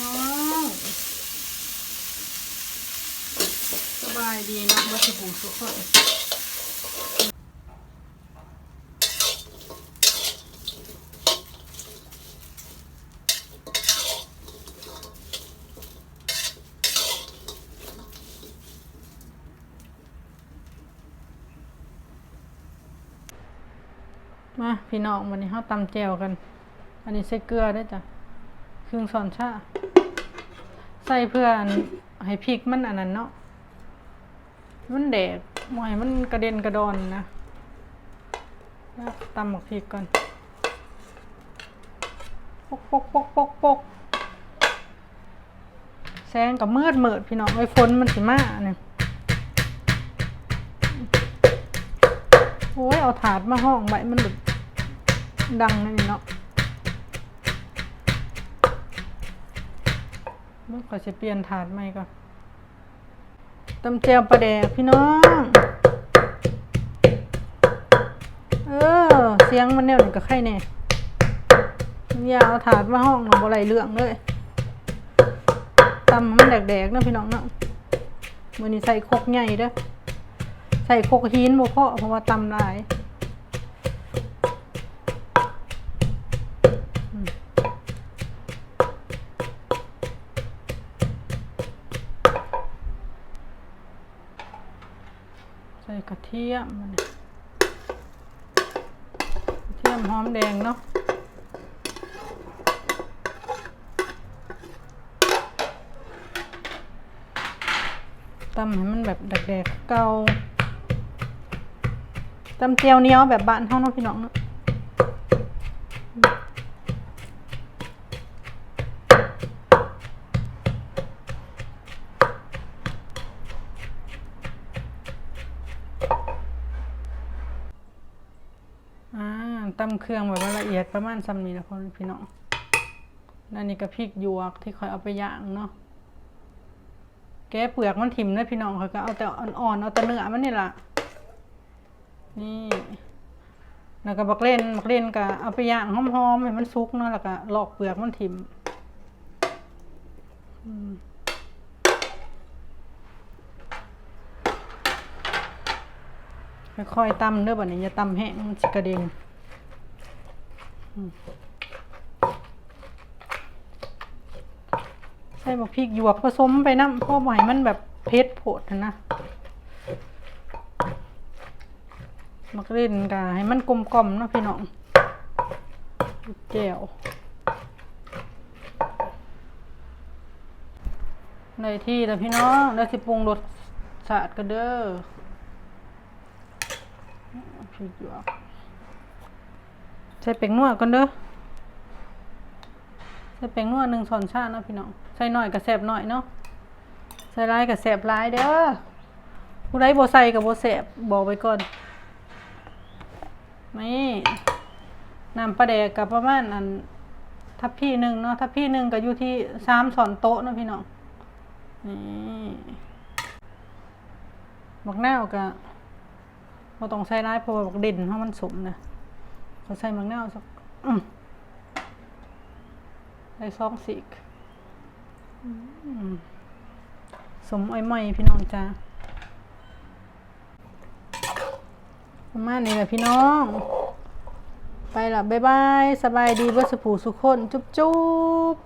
น้องสบายดีนะวัสดุทุกคนมาพี่น้องวันนี้เขาตำแจวกัน อันนี้ใส่เกลือได้จ้ะ รึ่งช้อนชาใส่เพื่อนให้พริกมันอันนั้นเนาะมันแดดหมอยมันกระเด็นกระดอนนะตำหมกพริกก่อนปกปกปกปกปกแสงกับมืดเมืดพี่น้องไอ้ฝนมันสิมาเนี่ยโอ้ยเอาถาดมาห้องไว้มันดังนั่นนี่เนาะ มื่อก่อจะเปลี่ยนถาดใหม่ก่อนตำแจวปลาแดกพี่น้อง เออ เสียงมันเนี่ยกับไข่แน่อยาเอาถาดมาห้องหนูบ่ไหลเรื่องเลยตำมันแดกๆนะพี่น้องเนาะมือนี้ใส่ครกใหญ่เด้อใส่ครกหินบ่พอเพราะว่าตำหลาย ใส่กระเทียมกระเทียมหอมแดงเนาะตำให้มันแบบแดกๆเกาตำเจียวเนี้ยวแบบบ้านเฮาเนาะพี่น้องเนาะอ่า ตำเครื่องแบบว่าละเอียดประมาณซ้ำนี้นะพ่อพี่น้องแล้วนี่ก็พริกหยวกที่คอยเอาไปย่างเนาะ แกเปลือกมันถิ่มนะพี่น้องเขาก็เอาแต่อ่อนๆ เอาแต่เนื้อมันนี่แหละ นี่ แล้วก็บักเล่นบักเล่นก็เอาไปย่างหอมๆให้มันสุกเนาะ แล้วก็ลอกเปลือกมันถิ่มค่อยๆตำเด้อบัดนี้อย่าตำแห้งมันสิกระเด็น ใส่บักพริกหยวกผสมไปน้ำเพราะบ่ให้มันแบบเผ็ดโผดนะนะมักเล่นกะให้มันกลมกล่อมๆเนาะพี่น้องแจ่วในที่แล้วพี่น้องแล้วสิปรุงรสชาติกันเด้อพริกหยวก ใส่เป็งนัวกันเด้อใส่แป้งนัวหนึ่งช้อนชาเนาะพี่น้องใส่หน่อยกับแสบหน่อยเนาะใส่ร้ายกับแสบร้ายเด้อผู้ใดบ่ใส่กับบ่แสบบอกไว้ก่อนนี่น้ำปลาแดกกับประมาณอันทัพพี่หนึ่งเนาะทัพพี่หนึ่งก็อยู่ที่สามช้อนโต๊ะเนาะพี่น้องนี่บักแนวก็บ่ต้องใส่ร้ายเพราะว่าบักเด่นเพราะมันสมนะ เขาใส่มังแนวสักอื้อใส่ซองสีกสมอ้อยไหมพี่น้องจ้าประมาณนี้แหละพี่น้อง ไปละบ๊ายบาย สบายดีเพื่อสุผูสุขคน จุ๊บจุ๊บ